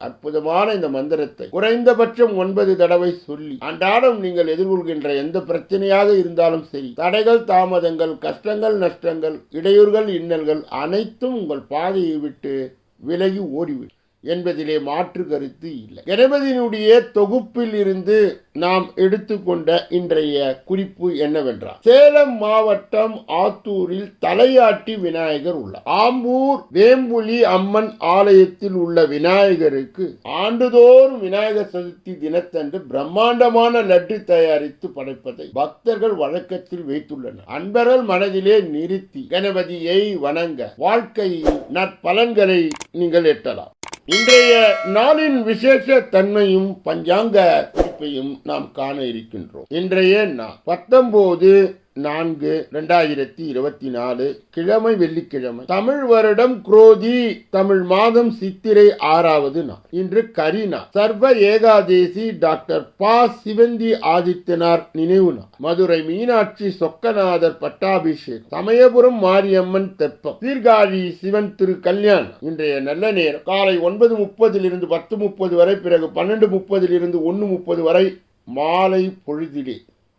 அற்புதமான இந்த மந்திரத்தை குறைந்தபட்சம் ஒன்பது தடவை சொல்லி அன்றாடம் நீங்கள் எதிர்கொள்கின்ற எந்த பிரச்சனையாக இருந்தாலும் சரி தடைகள் தாமதங்கள் கஷ்டங்கள் நஷ்டங்கள் இடையூறுகள் இன்னல்கள் அனைத்தும் உங்கள் பாதையை விட்டு விலகி ஓடிவிடும். என்பதிலே மாற்று கருத்து இல்லை. கணபதியினுடைய தொகுப்பில் இருந்து நாம் எடுத்துக்கொண்ட இன்றைய குறிப்பு என்னவென்றால் சேலம் மாவட்டம் ஆத்தூரில் தலையாட்டி விநாயகர் உள்ளார். ஆம்பூர் வேம்புலி அம்மன் ஆலயத்தில் உள்ள விநாயகருக்கு ஆண்டுதோறும் விநாயகர் சதுர்த்தி தினத்தன்று பிரம்மாண்டமான லட்டு தயாரித்து படைப்பதை பக்தர்கள் வழக்கத்தில் வைத்துள்ளனர். அன்பர்கள் மனதிலே நிறுத்தி கணபதியை வணங்க வாழ்க்கையில் நற்பலன்களை நீங்கள் எட்டலாம். இன்றைய நாளின் விசேஷ தன்மையும் பஞ்சாங்க குறிப்பையும் நாம் காண இருக்கின்றோம். இன்றைய நாள் பத்தொன்பது நான்கு ரெண்டாயிரத்தி இருபத்தி நாலு கிழமை வெள்ளிக்கிழமை. தமிழ் வருடம் குரோதி தமிழ் மாதம் சித்திரை ஆறாவது நாள். இன்று கரீனா சர்வ ஏகாதேசி டாக்டர் பா. சிவந்தி ஆதித்யனார் நினைவு நாள். மதுரை மீனாட்சி சொக்கநாதர் பட்டாபிஷேகம். சமயபுரம் மாரியம்மன் தெப்பம். சீர்காழி சிவன் திரு கல்யாணம். இன்றைய நல்ல நேரம். காலை ஒன்பது முப்பதிலிருந்து பத்து முப்பது வரை பிறகு பன்னெண்டு முப்பதிலிருந்து ஒன்று முப்பது வரை மாலை பொழுதிலே.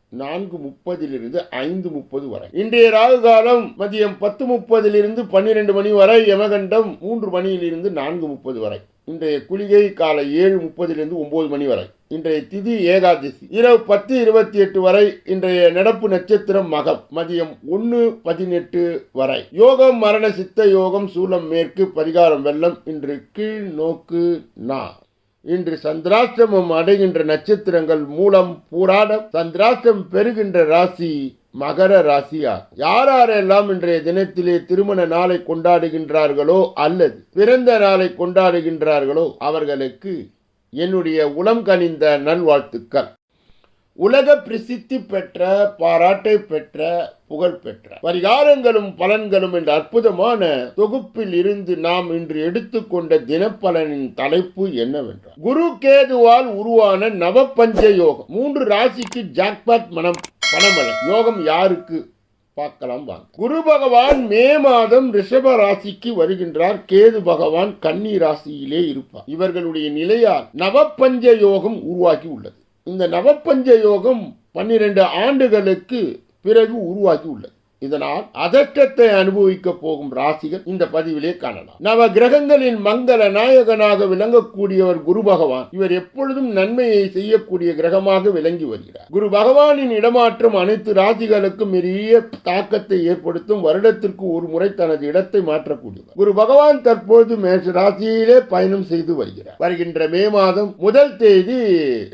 நான்கு முப்பதிலிருந்து ஐந்து முப்பது வரை. இன்றைய ராகு காலம் மதியம் பத்து முப்பதிலிருந்து பன்னிரண்டு மணி வரை யமகண்டம் மூன்று மணியிலிருந்து நான்கு முப்பது வரை. இன்றைய குளிகை காலை ஏழு முப்பதிலிருந்து ஒன்பது மணி வரை. இன்றைய திதி ஏகாதசி. இரவு பத்து இருபத்தி எட்டு வரை இன்றைய நடப்பு நட்சத்திரம் மகம். மதியம் ஒன்று பதினெட்டு வரை. யோகம் மரண சித்த யோகம் சூலம் மேற்கு பரிகாரம் வெள்ளம் இன்று கீழ் நோக்கு நா. இன்று சந்திராஷ்டமம் அடைகின்ற நட்சத்திரங்கள் மூலம் பூராடம் சந்திராஷ்டம் பெறுகின்ற ராசி மகர ராசியா யாரெல்லாம் இன்றைய தினத்திலே திருமண நாளை கொண்டாடுகின்றார்களோ அல்லது பிறந்த நாளை கொண்டாடுகின்றார்களோ அவர்களுக்கு என்னுடைய உளம் கனிந்த நல்வாழ்த்துக்கள். உலக பிரசித்தி பெற்ற பாராட்டை பெற்ற புகழ் பெற்ற. பரிகாரங்களும் பலன்களும் என்ற அற்புதமான தொகுப்பில் இருந்து நாம் இன்று எடுத்துக்கொண்ட தினப்பலனின் தலைப்பு என்னவென்றால் குரு கேதுவால் உருவான நவபஞ்ச யோகம் மூன்று ராசிக்கு ஜாக்பாட் மனம் பணமழை யோகம் யாருக்கு? பார்க்கலாம் வாங்க. குரு பகவான் மே மாதம் ரிஷப ராசிக்கு வருகின்றார். கேது பகவான் கன்னி ராசியிலே இருப்பார். இவர்களுடைய நிலையால் நவபஞ்ச யோகம் உருவாகி உள்ளது. இந்த நவப்பஞ்ச யோகம் பன்னிரண்டு ஆண்டுகளுக்கு பிறகு உருவாகி உள்ளது. இதனால் அதஷ்டத்தை அனுபவிக்க போகும் ராசிகள் இந்த பதிவிலே காணலாம். நவ கிரகங்களின் மங்கள நாயகனாக விளங்கக்கூடியவர் குரு பகவான். இவர் எப்பொழுதும் நன்மையை செய்யக்கூடிய கிரகமாக விளங்கி வருகிறார். குரு பகவானின் இடமாற்றம் அனைத்து ராசிகளுக்கும் பெரிய தாக்கத்தை ஏற்படுத்தும் வருடத்திற்கு ஒரு முறை தனது இடத்தை மாற்றக்கூடியவர். குரு பகவான் தற்பொழுது மேஷ ராசியிலே பயணம் செய்து வருகிறார். வருகின்ற மே மாதம் முதல் தேதி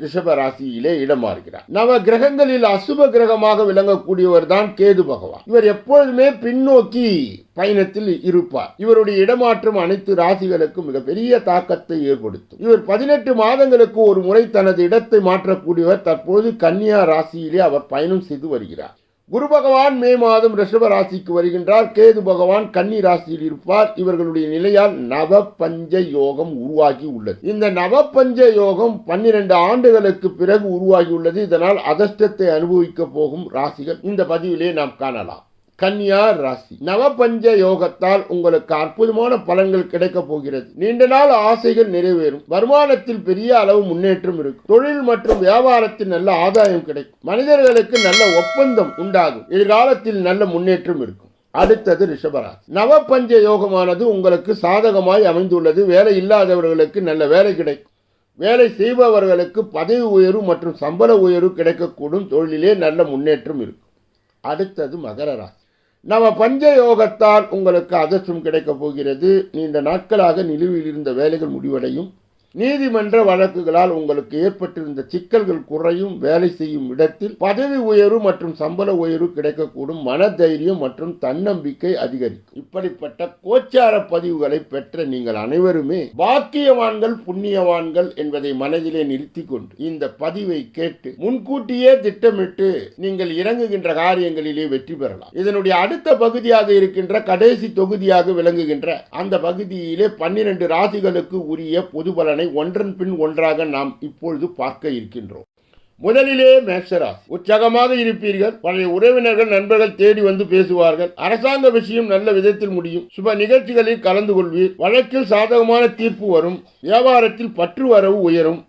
ரிஷப ராசியிலே இடமாறுகிறார். நவ கிரகங்களில் அசுப கிரகமாக விளங்கக்கூடியவர் தான் கேது பகவான். இவர் எப்பொழுதுமே பின்னோக்கி பயணத்தில் இருப்பார். இவருடைய இடமாற்றம் அனைத்து ராசிகளுக்கும் மிகப்பெரிய தாக்கத்தை ஏற்படுத்தும். இவர் பதினெட்டு மாதங்களுக்கு ஒரு முறை தனது இடத்தை மாற்றக்கூடியவர் தற்போது கன்னியா ராசியிலே அவர் பயணம் செய்து வருகிறார். குரு பகவான் மே மாதம் ரிஷப ராசிக்கு வருகின்றார். கேது பகவான் கன்னி ராசியில் இருப்பார். இவர்களுடைய நிலையால் நவ பஞ்ச யோகம் உருவாகி உள்ளது. இந்த நவ பஞ்ச யோகம் பன்னிரண்டு ஆண்டுகளுக்கு பிறகு உருவாகி உள்ளது. இதனால் அதிர்ஷ்டத்தை அனுபவிக்க போகும் ராசிகள். இந்த பதிவிலே நாம் காணலாம். கன்னியா ராசி. நவபஞ்ச யோகத்தால் உங்களுக்கு அற்புதமான பலன்கள் கிடைக்க போகிறது. நீண்ட நாள் ஆசைகள் நிறைவேறும். வருமானத்தில் பெரிய அளவு முன்னேற்றம் இருக்கும். தொழில் மற்றும் வியாபாரத்தில் நல்ல ஆதாயம் கிடைக்கும். மனிதர்களுக்கு நல்ல ஒப்பந்தம் உண்டாகும். எதிர்காலத்தில் நல்ல முன்னேற்றம் இருக்கும். அடுத்தது ரிஷபராசி. நவபஞ்ச யோகமானது உங்களுக்கு சாதகமாய் அமைந்துள்ளது. வேலை இல்லாதவர்களுக்கு நல்ல வேலை கிடைக்கும். வேலை செய்பவர்களுக்கு பதவி உயர்வு மற்றும் சம்பள உயர்வு கிடைக்கக்கூடும். தொழிலிலே நல்ல முன்னேற்றம் இருக்கும். அடுத்தது மகர ராசி. நம்ம பஞ்ச யோகத்தால் உங்களுக்கு அதிர்ஷ்டம் கிடைக்கப் போகிறது. நீண்ட நாட்களாக நிலுவையில் இருந்த வேலைகள் முடிவடையும். நீதிமன்ற வழக்குகளால் உங்களுக்கு ஏற்பட்டிருந்த சிக்கல்கள் குறையும் வேலை செய்யும் இடத்தில் பதவி உயர்வு மற்றும் சம்பள உயர்வு கிடைக்கக்கூடும் மனதைரியம் மற்றும் தன்னம்பிக்கை அதிகரிக்கும். இப்படிப்பட்ட கோச்சார பதிவுகளை பெற்ற நீங்கள் அனைவருமே பாக்கியவான்கள் புண்ணியவான்கள் என்பதை மனதிலே நிறுத்தி கொண்டு இந்த பதிவை கேட்டு முன்கூட்டியே திட்டமிட்டு நீங்கள் இறங்குகின்ற காரியங்களிலே வெற்றி பெறலாம். இதனுடைய அடுத்த பகுதியாக இருக்கின்ற கடைசி தொகுதியாக விளங்குகின்ற அந்த பகுதியிலே பன்னிரண்டு ராசிகளுக்கு உரிய பொது பலனை ஒன்றன் பின் ஒன்றாக நாம் இப்பொழுது பார்க்க இருக்கின்றோம். முதலிலே மேஷராசி உற்சாகமாக இருப்பீர்கள். பழைய உறவினர்கள் நண்பர்கள் தேடி வந்து பேசுவார்கள். அரசாங்க விஷயம் நல்ல விதத்தில் முடியும். சுப நிகழ்ச்சிகளில் கலந்து கொள்வீர். வழக்கில் சாதகமான தீர்ப்பு வரும். வியாபாரத்தில் பற்று வரவு உயரும்.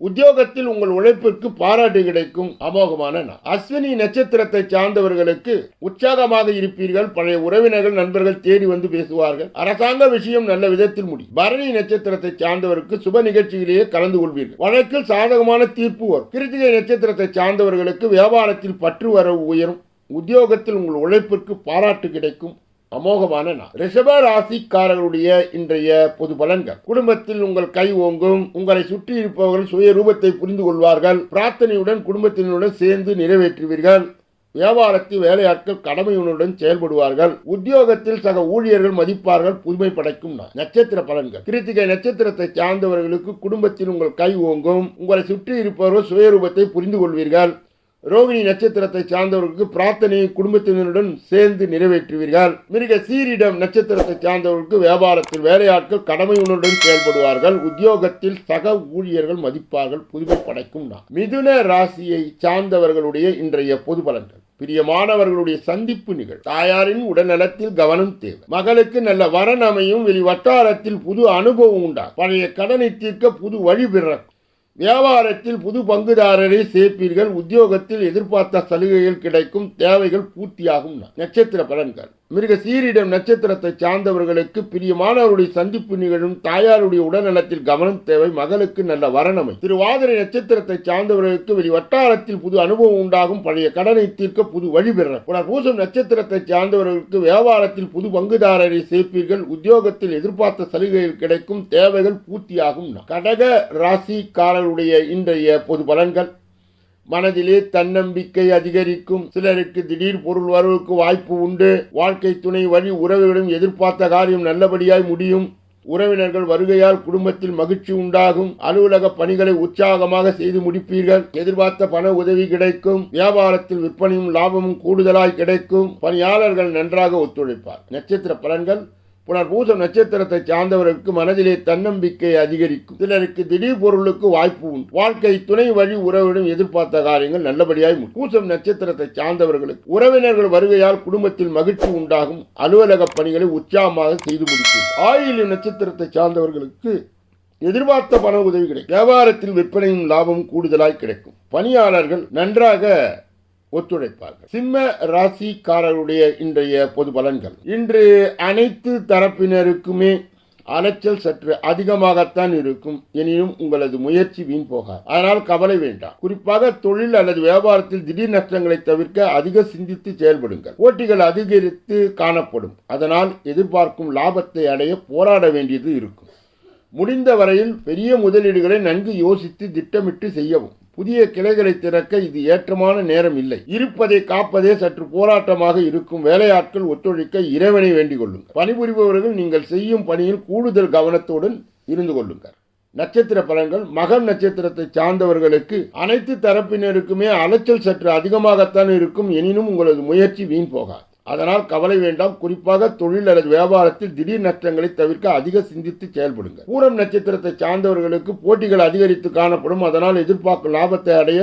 உத்தியோகத்தில் உங்கள் உழைப்பிற்கு பாராட்டு கிடைக்கும் அமோகமான நாள். அஸ்வினி நட்சத்திரத்தை சார்ந்தவர்களுக்கு உற்சாகமாக இருப்பீர்கள். பழைய உறவினர்கள் நண்பர்கள் தேடி வந்து பேசுவார்கள். அரசாங்க விஷயம் நல்ல விதத்தில் முடியும். பரணி நட்சத்திரத்தை சார்ந்தவருக்கு சுப நிகழ்ச்சியிலேயே கலந்து கொள்வீர்கள். வழக்கில் சாதகமான தீர்ப்பு வரும். கிருத்திகை நட்சத்திரத்தை சார்ந்தவர்களுக்கு வியாபாரத்தில் பற்று வரவு உயரும். உத்தியோகத்தில் உங்கள் உழைப்பிற்கு பாராட்டு கிடைக்கும். அமோகமான நாள் ரிஷப ராசிக்காரர்களுடைய இன்றைய பொது பலன்கள். குடும்பத்தில் உங்கள் கை ஓங்கும் உங்களை சுற்றி இருப்பவர்கள் சுய ரூபத்தை புரிந்து கொள்வார்கள். பிரார்த்தனையுடன் குடும்பத்தினருடன் சேர்ந்து நிறைவேற்றுவீர்கள். வியாபாரத்தில் வேலையாட்கள் கடமையுடன் செயல்படுவார்கள். உத்தியோகத்தில் சக ஊழியர்கள் மதிப்பார்கள் புதுமை படைக்கும் நாள். நட்சத்திர பலன்கள். கிருத்திகை நட்சத்திரத்தை சார்ந்தவர்களுக்கு குடும்பத்தில் உங்கள் கை ஓங்கும் உங்களை சுற்றி இருப்பவர்கள் சுயரூபத்தை புரிந்து கொள்வீர்கள். ரோகிணி நட்சத்திரத்தை சார்ந்தவர்களுக்கு பிரார்த்தனையை குடும்பத்தினருடன் சேர்ந்து நிறைவேற்றுவீர்கள். மிருக சீரிடம் நட்சத்திரத்தை சார்ந்தவர்களுக்கு வியாபாரத்தில் வேலையாட்கள் கடமையுணர்வுடன் செயல்படுவார்கள். உத்தியோகத்தில் சக ஊழியர்கள் மதிப்பார்கள் புதுமை படைக்கும் நான் மிதுன ராசியை சார்ந்தவர்களுடைய இன்றைய பொது பலன்கள். பிரியமானவர்களுடைய சந்திப்பு நிகழ். தாயாரின் உடல்நலத்தில் கவனம் தேவை. மகளுக்கு நல்ல வரன் அமையும் வெளி வட்டாரத்தில் புது அனுபவம் உண்டாகும். பழைய கடனை தீர்க்க புது வழி பிறக்கும். வியாபாரத்தில் புது பங்குதாரரை சேர்ப்பீர்கள் உத்தியோகத்தில் எதிர்பார்த்த சலுகைகள் கிடைக்கும் தேவைகள் பூர்த்தியாகும் நட்சத்திர பலன்கள். மிருக சீரிடம் நட்சத்திரத்தை சார்ந்தவர்களுக்கு பிரியமானவருடைய சந்திப்பு நிகழும் தாயாருடைய உடல்நலத்தில் கவனம் தேவை மகளுக்கு நல்ல வரணமை. திருவாதிரை நட்சத்திரத்தை சார்ந்தவர்களுக்கு வெளி வட்டாரத்தில் புது அனுபவம் உண்டாகும் பழைய கடனை தீர்க்க புது வழி பெற. பூசம் நட்சத்திரத்தை சார்ந்தவர்களுக்கு வியாபாரத்தில் புது பங்குதாரரை சேர்ப்பீர்கள் உத்தியோகத்தில் எதிர்பார்த்த சலுகைகள் கிடைக்கும் தேவைகள் பூர்த்தியாகும். கடக ராசிக்காரருடைய இன்றைய பொது பலன்கள். மனதிலே தன்னம்பிக்கை அதிகரிக்கும். சிலருக்கு திடீர் பொருள் வரவுக்கு வாய்ப்பு உண்டு. வாழ்க்கை துணை வழி உறவுகளும் எதிர்பார்த்த காரியம் நல்லபடியாய் முடியும். உறவினர்கள் வருகையால் குடும்பத்தில் மகிழ்ச்சி உண்டாகும். அலுவலக பணிகளை உற்சாகமாக செய்து முடிப்பீர்கள். எதிர்பார்த்த பண உதவி கிடைக்கும். வியாபாரத்தில் விற்பனையும் லாபமும் கூடுதலாய் கிடைக்கும். பணியாளர்கள் நன்றாக ஒத்துழைப்பார். நட்சத்திர பலன்கள் புனர்பூசம் நட்சத்திரத்தை சார்ந்தவர்களுக்கு மனதிலே தன்னம்பிக்கை அதிகரிக்கும். சிலருக்கு திடீர் பொருளுக்கு வாய்ப்பு உண்டு. வாழ்க்கை துணை வழி உறவிடம் எதிர்பார்த்த காரியங்கள் நல்லபடியாய் பூசம் நட்சத்திரத்தை சார்ந்தவர்களுக்கு உறவினர்கள் வருகையால் குடும்பத்தில் மகிழ்ச்சி உண்டாகும். அலுவலக பணிகளை உற்சாகமாக செய்து முடிக்கும். ஆயுள் நட்சத்திரத்தை சார்ந்தவர்களுக்கு எதிர்பார்த்த பண உதவி கிடைக்கும். வியாபாரத்தில் விற்பனையும் லாபம் கூடுதலாய் கிடைக்கும். பணியாளர்கள் நன்றாக ஒத்துழைப்பார்கள். சிம்ம ராசிக்காரருடைய இன்றைய பொது பலன்கள். இன்று அனைத்து தரப்பினருக்குமே அலைச்சல் சற்று அதிகமாகத்தான் இருக்கும். எனினும் உங்களது முயற்சி வீண் போகாது. அதனால் கவலை வேண்டாம். குறிப்பாக தொழில் அல்லது வியாபாரத்தில் திடீர் நஷ்டங்களை தவிர்க்க அதிக சிந்தித்து செயல்படுங்கள். போட்டிகள் அதிகரித்து காணப்படும். அதனால் எதிர்பார்க்கும் லாபத்தை அடைய போராட வேண்டியது இருக்கும். முடிந்த வரையில் பெரிய முதலீடுகளை நன்கு யோசித்து திட்டமிட்டு செய்யவும். புதிய கிளைகளை திறக்க இது ஏற்றமான நேரம் இல்லை. இருப்பதை காப்பதே சற்று போராட்டமாக இருக்கும் வேலையாட்கள் ஒத்துழைக்க இறைவனை வேண்டிக் கொள்ளுங்கள் பணிபுரிபவர்கள் நீங்கள் செய்யும் பணியில் கூடுதல் கவனத்துடன் இருந்து கொள்ளுங்கள். நட்சத்திர பலன்கள் மகம் நட்சத்திரத்தை சார்ந்தவர்களுக்கு அனைத்து தரப்பினருக்குமே அலைச்சல் சற்று அதிகமாகத்தான் இருக்கும். எனினும் உங்களது முயற்சி வீண் போகாது. அதனால் கவலை வேண்டாம். குறிப்பாக தொழில் அல்லது வியாபாரத்தில் திடீர் நஷ்டங்களை தவிர்க்க அதிக சிந்தித்து செயல்படுங்கள். பூரம் நட்சத்திரத்தை சார்ந்தவர்களுக்கு போட்டிகள் அதிகரித்து காணப்படும். அதனால் எதிர்பார்க்கும் லாபத்தை அடைய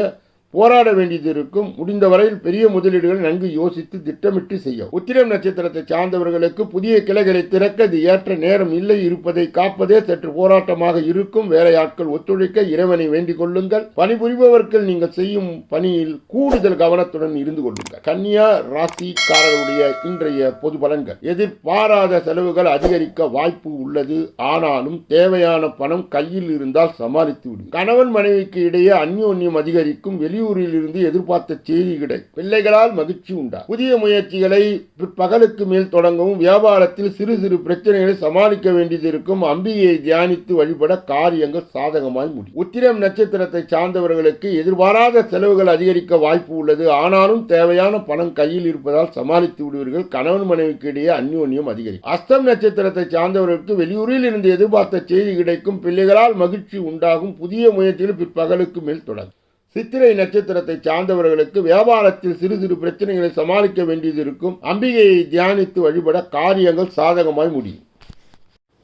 போராட வேண்டியது இருக்கும். முடிந்த வரையில் பெரிய முதலீடுகள் நன்கு யோசித்து திட்டமிட்டு செய்யும் உத்திரம் நட்சத்திரத்தை சார்ந்தவர்களுக்கு புதிய கிளைகளை திறக்க இது ஏற்ற நேரம் இல்லை. இருப்பதை காப்பதே சற்று போராட்டமாக இருக்கும். வேலையாட்கள் ஒத்துழைக்க இறைவனை வேண்டிக் கொள்ளுங்கள். பணிபுரிபவர்கள் நீங்கள் செய்யும் பணியில் கூடுதல் கவனத்துடன் இருந்து கொள்ளுங்கள். கன்னியா ராசிக்காரர்களுடைய இன்றைய பொது பலன்கள். எதிர்பாராத செலவுகள் அதிகரிக்க வாய்ப்பு உள்ளது. ஆனாலும் தேவையான பணம் கையில் இருந்தால் சமாளித்து விடும் கணவன் மனைவிக்கு இடையே அந்யோன்யம் அதிகரிக்கும். வெளி வெளியூரில் இருந்து எதிர்பார்த்த செய்தி கிடை. பிள்ளைகளால் மகிழ்ச்சி உண்டா? புதிய முயற்சிகளை பிற்பகலுக்கு மேல் தொடங்கவும் வியாபாரத்தில் சிறு சிறு பிரச்சனைகளை சமாளிக்க வேண்டியது இருக்கும். அம்பிகையை தியானித்து வழிபட காரியங்கள் சாதகமாய் முடியும். உத்திரம் நட்சத்திரத்தை சார்ந்தவர்களுக்கு எதிர்பாராத செலவுகள் அதிகரிக்க வாய்ப்பு உள்ளது. ஆனாலும் தேவையான பணம் கையில் இருப்பதால் சமாளித்து விடுவீர்கள். கணவன் மனைவிக்கு இடையே அந்யோன்யம் அதிகரிக்கும் அஸ்தம் நட்சத்திரத்தை சார்ந்தவர்களுக்கு வெளியூரில் இருந்து எதிர்பார்த்த செய்தி கிடைக்கும். பிள்ளைகளால் மகிழ்ச்சி உண்டாகும். புதிய முயற்சிகள் பிற்பகலுக்கு மேல் தொடங்கும். சித்திரை நட்சத்திரத்தை சார்ந்தவர்களுக்கு வியாபாரத்தில் சிறு சிறு பிரச்சனைகளை சமாளிக்க வேண்டியது இருக்கும். அம்பிகையை தியானித்து வழிபட காரியங்கள் சாதகமாய் முடியும்.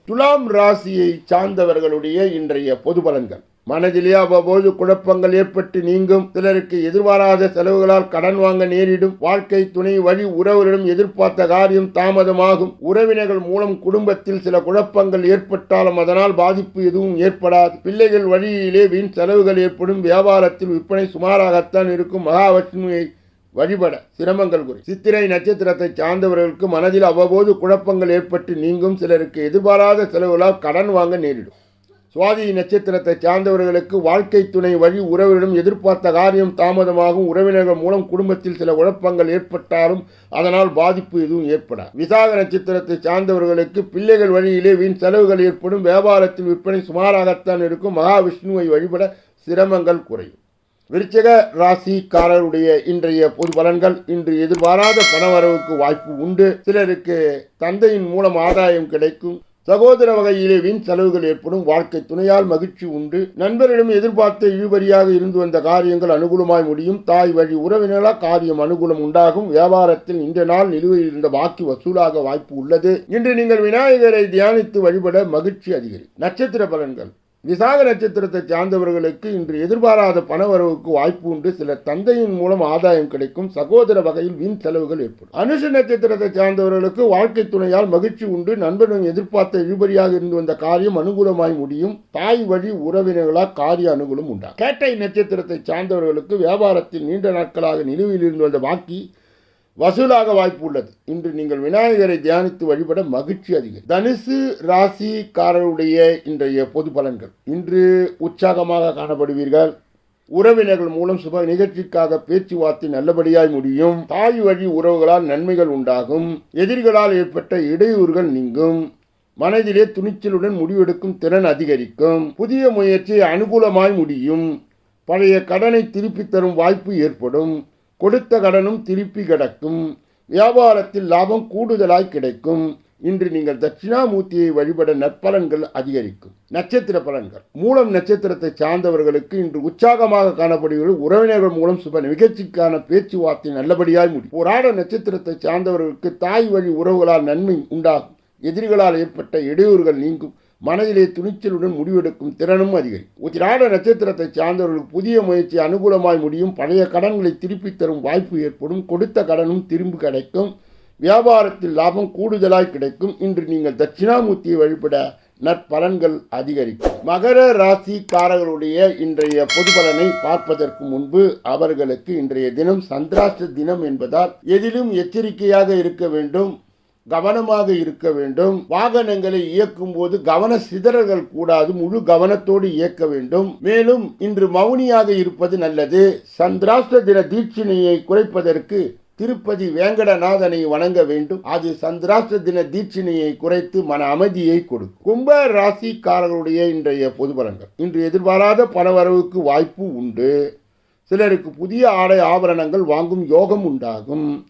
துலாம் ராசியை சார்ந்தவர்களுடைய இன்றைய பொது பலன்கள். மனதிலே அவ்வப்போது குழப்பங்கள் ஏற்பட்டு நீங்கும். சிலருக்கு எதிர்பாராத செலவுகளால் கடன் வாங்க நேரிடும். வாழ்க்கை துணை வழி உறவுகளிடம் எதிர்பார்த்த காரியம் தாமதமாகும். உறவினர்கள் மூலம் குடும்பத்தில் சில குழப்பங்கள் ஏற்பட்டாலும் அதனால் பாதிப்பு எதுவும் ஏற்படாது. பிள்ளைகள் வழியிலே வீண் செலவுகள் ஏற்படும். வியாபாரத்தில் விற்பனை சுமாராகத்தான் இருக்கும். மகாலட்சுமியை வழிபட சிரமங்கள் குறி சித்திரை நட்சத்திரத்தை சார்ந்தவர்களுக்கு மனதில் அவ்வப்போது குழப்பங்கள் ஏற்பட்டு நீங்கும். சிலருக்கு எதிர்பாராத செலவுகளால் கடன் வாங்க நேரிடும். சுவாதி நட்சத்திரத்தை சார்ந்தவர்களுக்கு வாழ்க்கை துணை வழி உறவினரும் எதிர்பார்த்த காரியம் தாமதமாகும். உறவினர்கள் மூலம் குடும்பத்தில் சில குழப்பங்கள் ஏற்பட்டாலும் அதனால் பாதிப்பு எதுவும் ஏற்படாது. விசாக நட்சத்திரத்தை சார்ந்தவர்களுக்கு பிள்ளைகள் வழியிலே வீண் செலவுகள் ஏற்படும். வியாபாரத்தில் விற்பனை சுமாராகத்தான் இருக்கும். மகாவிஷ்ணுவை வழிபட சிரமங்கள் குறையும். விருச்சக ராசிக்காரருடைய இன்றைய பொது பலன்கள் இன்று எதிர்பாராத பணவரவுக்கு வாய்ப்பு உண்டு. சிலருக்கு தந்தையின் மூலம் ஆதாயம் கிடைக்கும். சகோதர வகையிலே வீண் செலவுகள் ஏற்படும். வாழ்க்கை துணையால் மகிழ்ச்சி உண்டு. நண்பரிடம் எதிர்பார்த்த இழுபறியாக இருந்து வந்த காரியங்கள் அனுகூலமாய் முடியும். தாய் வழி உறவினர்களால் காரியம் அனுகூலம் உண்டாகும். வியாபாரத்தில் இன்ற நாள் நிலுவையில் இருந்த பாக்கி வசூலாக வாய்ப்பு உள்ளது. இன்று நீங்கள் விநாயகரை தியானித்து வழிபட மகிழ்ச்சி அதிகரிக்கும். நட்சத்திர பலன்கள். விசாக நட்சத்திரத்தை சார்ந்தவர்களுக்கு இன்று எதிர்பாராத பணவரவுக்கு வாய்ப்பு உண்டு. சில தந்தையின் மூலம் ஆதாயம் கிடைக்கும். சகோதர வகையில் வீண் செலவுகள் ஏற்படும். அனுஷ நட்சத்திரத்தை சார்ந்தவர்களுக்கு வாழ்க்கை துணையால் மகிழ்ச்சி உண்டு. நண்பனும் எதிர்பார்த்த இழுபறியாக இருந்து வந்த காரியம் அனுகூலமாய் முடியும். தாய் வழி உறவினர்களால் காரிய அனுகூலம் உண்டாகும். கேட்டை நட்சத்திரத்தை சார்ந்தவர்களுக்கு வியாபாரத்தில் நீண்ட நாட்களாக நிலுவையில் இருந்து வந்த பாக்கி வசூலாக வாய்ப்பு உள்ளது. இன்று நீங்கள் விநாயகரை தியானித்து வழிபட மகிழ்ச்சி அதிகம். தனுசு ராசிக்காரருடைய இன்றைய பொது பலன்கள். இன்று உற்சாகமாக காணப்படுவீர்கள். உறவினர்கள் மூலம் சுப நிகழ்ச்சிக்காக பேச்சுவார்த்தை நல்லபடியாய் முடியும். தாய் வழி உறவுகளால் நன்மைகள் உண்டாகும். எதிரிகளால் ஏற்பட்ட இடையூறுகள் நீங்கும். மனதிலே துணிச்சலுடன் முடிவெடுக்கும் திறன் அதிகரிக்கும். புதிய முயற்சி அனுகூலமாய் முடியும். பழைய கடனை திருப்பித் தரும் வாய்ப்பு ஏற்படும். கொடுத்த கடனும் திருப்பி கிடக்கும். வியாபாரத்தில் லாபம் கூடுதலாய் கிடைக்கும். இன்று நீங்கள் தட்சிணாமூர்த்தியை வழிபட நற்பலன்கள் அதிகரிக்கும். நட்சத்திர பலன்கள். மூலம் நட்சத்திரத்தை சார்ந்தவர்களுக்கு இன்று உற்சாகமாக காணப்படுகிறது. உறவினர்கள் மூலம் சுப நிகழ்ச்சிக்கான பேச்சுவார்த்தை நல்லபடியாய் முடியும். போராட நட்சத்திரத்தை சார்ந்தவர்களுக்கு தாய் வழி உறவுகளால் நன்மை உண்டாகும். எதிரிகளால் ஏற்பட்ட இடையூறுகள் நீங்கும். மனதிலே துணிச்சலுடன் முடிவெடுக்கும் திறனும் அதிகரிக்கும் உத்திராட நட்சத்திரத்தை சார்ந்தவர்களுக்கு புதிய முயற்சி அனுகூலமாய் முடியும். பழைய கடன்களை திருப்பித் தரும் வாய்ப்பு ஏற்படும். கொடுத்த கடனும் திரும்பி கிடைக்கும். வியாபாரத்தில் லாபம் கூடுதலாய் கிடைக்கும். இன்று நீங்கள் தட்சிணாமூர்த்தியை வழிபட நற்பலன்கள் அதிகரிக்கும். மகர ராசிக்காரர்களுடைய இன்றைய பொது பலனை பார்ப்பதற்கு முன்பு அவர்களுக்கு இன்றைய தினம் சந்திராஷ்ட தினம் என்பதால் எதிலும் எச்சரிக்கையாக இருக்க வேண்டும். கவனமாக இருக்க வேண்டும். வாகனங்களை இயக்கும் போது கவன சிதறல்கள் கூடாது. முழு கவனத்தோடு இயக்க வேண்டும். மேலும் இன்று மௌனியாக இருப்பது நல்லது. சந்திராஷ்ட தின தீட்சிணையை குறைப்பதற்கு திருப்பதி வேங்கடநாதனை வணங்க வேண்டும். அது சந்திராஷ்ட தின தீட்சிணையை குறைத்து மன அமைதியை கொடுக்கும். கும்ப ராசிக்காரர்களுடைய இன்றைய பொது பலன்கள் இன்று எதிர்பாராத பணவரவுக்கு வாய்ப்பு உண்டு. சிலருக்கு புதிய ஆடை ஆபரணங்கள் வாங்கும் யோகம் உண்டாகும்.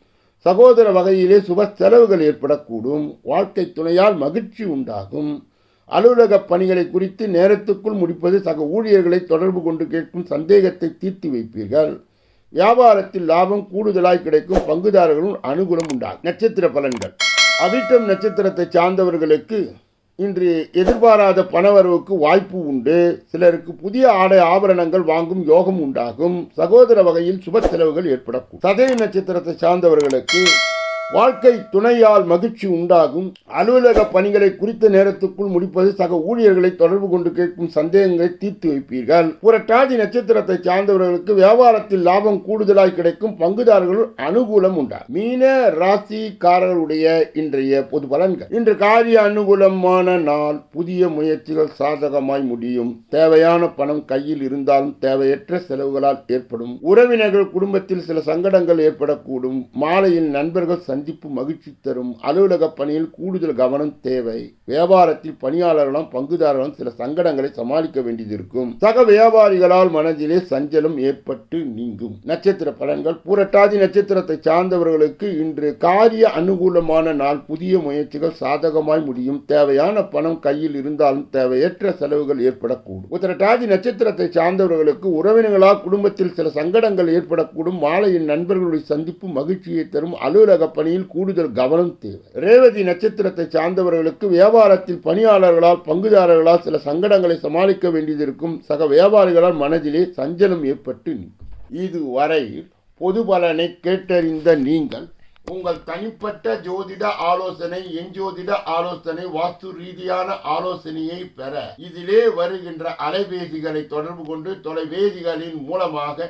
சகோதர வகையிலே சுப செலவுகள் ஏற்படக்கூடும். வாழ்க்கை துணையால் மகிழ்ச்சி உண்டாகும். அலுவலக பணிகளை குறித்து நேரத்துக்குள் முடிப்பது சக ஊழியர்களை தொடர்பு கொண்டு கேட்கும் சந்தேகத்தை தீர்த்து வைப்பீர்கள். வியாபாரத்தில் லாபம் கூடுதலாய் கிடைக்கும் பங்குதாரர்களும் அனுகூலம் உண்டாகும். நட்சத்திர பலன்கள். அவிட்டம் நட்சத்திரத்தை சார்ந்தவர்களுக்கு இன்று எதிர்பாராத பணவரவுக்கு வாய்ப்பு உண்டு. சிலருக்கு புதிய ஆடை ஆபரணங்கள் வாங்கும் யோகம் உண்டாகும். சகோதர வகையில் சுப செலவுகள் ஏற்படக்கூடும். சதய நட்சத்திரத்தை சார்ந்தவர்களுக்கு வாழ்க்கை துணையால் மகிழ்ச்சி உண்டாகும். அலுவலக பணிகளை குறித்த நேரத்துக்குள் முடிப்பது சக ஊழியர்களை தொடர்பு கொண்டு கேட்கும் சந்தேகங்களை தீர்த்து வைப்பீர்கள். புரட்டாதி நட்சத்திரத்தை சார்ந்தவர்களுக்கு வியாபாரத்தில் லாபம் கூடுதலாய் கிடைக்கும் பங்குதாரர்கள் அனுகூலம் உண்டாகும் மீன ராசிக்காரர்களுடைய இன்றைய பொது பலன்கள். இன்று காரிய அனுகூலமான நாள். புதிய முயற்சிகள் சாதகமாய் முடியும். தேவையான பணம் கையில் இருந்தாலும் தேவையற்ற செலவுகளால் ஏற்படும். உறவினர்கள் குடும்பத்தில் சில சங்கடங்கள் ஏற்படக்கூடும். மாலையில் நண்பர்கள் சந்திப்பு மகிழ்ச்சி தரும் அலுவலக பணியில் கூடுதல் கவனம் தேவை. வியாபாரத்தில் பணியாளர்களும் பங்குதாரர்களும் சில சங்கடங்களை சமாளிக்க வேண்டியது இருக்கும். சக வியாபாரிகளால் மனதிலே சஞ்சலம் ஏற்பட்டு நீங்கும். நட்சத்திர பலன்கள் பூரட்டாதி நட்சத்திரத்தை சார்ந்தவர்களுக்கு இன்று காரிய அனுகூலமான நாள். புதிய முயற்சிகள் சாதகமாய் முடியும். தேவையான பணம் கையில் இருந்தாலும் தேவையற்ற செலவுகள் ஏற்படக்கூடும். உத்தரட்டாதி நட்சத்திரத்தை சார்ந்தவர்களுக்கு உறவினர்களால் குடும்பத்தில் சில சங்கடங்கள் ஏற்படக்கூடும். மாலையின் நண்பர்களுடைய சந்திப்பு மகிழ்ச்சியை தரும். அலுவலக பணியில் கூடுதல் கவனம் தேவை. ரேவதி நட்சத்திரத்தை சார்ந்தவர்களுக்கு வியாபாரத்தில் பணியாளர்களால் பங்குதாரர்களால் சில சங்கடங்களை சமாளிக்க வேண்டியது இருக்கும் சக வியாபாரிகளால் மனதிலே சஞ்சலம் ஏற்பட்டு நிற்கும். இதுவரை பொது பலனை கேட்டறிந்த நீங்கள் உங்கள் தனிப்பட்ட ஜோதிட ஆலோசனை எஞ்சோதிட ஆலோசனை வாஸ்து ரீதியான ஆலோசனையை பெற இதிலே வருகின்ற அலைபேசிகளை தொடர்பு கொண்டு தொலைபேசிகளின் மூலமாக